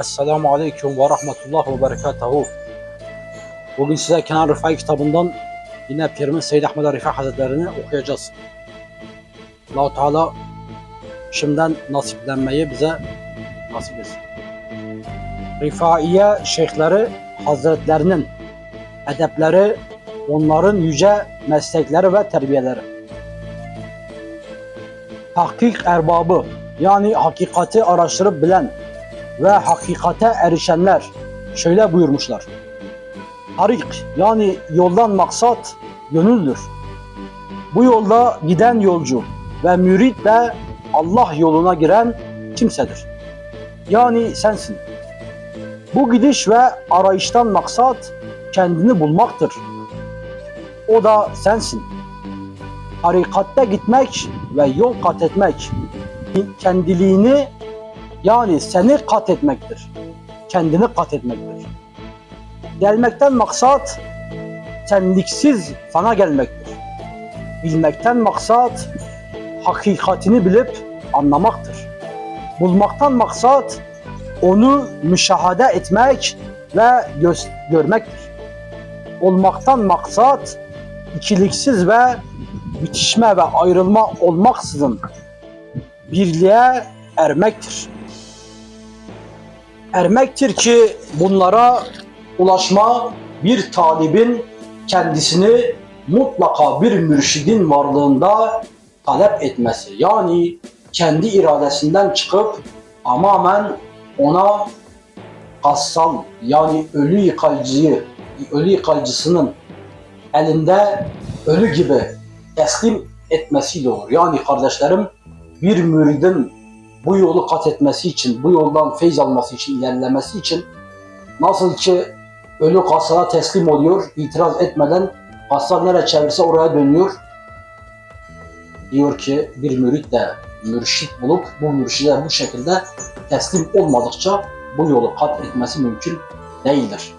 Esselamu Aleyküm ve Rahmetullah ve Berekatuhu. Bugün size Kenan Rıfai kitabından yine Pirimiz Seyyid Ahmet Rıfai Hazretlerini okuyacağız. allah Teala şimdiden nasiplenmeyi bize nasip etsin. Rifaiye şeyhleri Hazretlerinin edepleri, onların yüce meslekleri ve terbiyeleri. Tahkik erbabı yani hakikati araştırıp bilen ve hakikate erişenler şöyle buyurmuşlar. Tarik yani yoldan maksat gönüldür. Bu yolda giden yolcu ve mürit de Allah yoluna giren kimsedir. Yani sensin. Bu gidiş ve arayıştan maksat kendini bulmaktır. O da sensin. Harikatte gitmek ve yol kat etmek kendiliğini yani seni kat etmektir. Kendini kat etmektir. Gelmekten maksat senliksiz sana gelmektir. Bilmekten maksat hakikatini bilip anlamaktır. Bulmaktan maksat onu müşahede etmek ve göz görmektir. Olmaktan maksat ikiliksiz ve bitişme ve ayrılma olmaksızın birliğe ermektir. Ermektir ki bunlara ulaşma bir talibin kendisini mutlaka bir mürşidin varlığında talep etmesi. Yani kendi iradesinden çıkıp tamamen ona kassal yani ölü yıkayıcıyı, ölü yıkayıcısının elinde ölü gibi teslim etmesiyle olur. Yani kardeşlerim bir müridin bu yolu kat etmesi için, bu yoldan feyz alması için, ilerlemesi için nasıl ki ölü kasara teslim oluyor, itiraz etmeden kasar nereye çevirse oraya dönüyor. Diyor ki bir mürit de mürşit bulup bu mürşide bu şekilde teslim olmadıkça bu yolu kat etmesi mümkün değildir.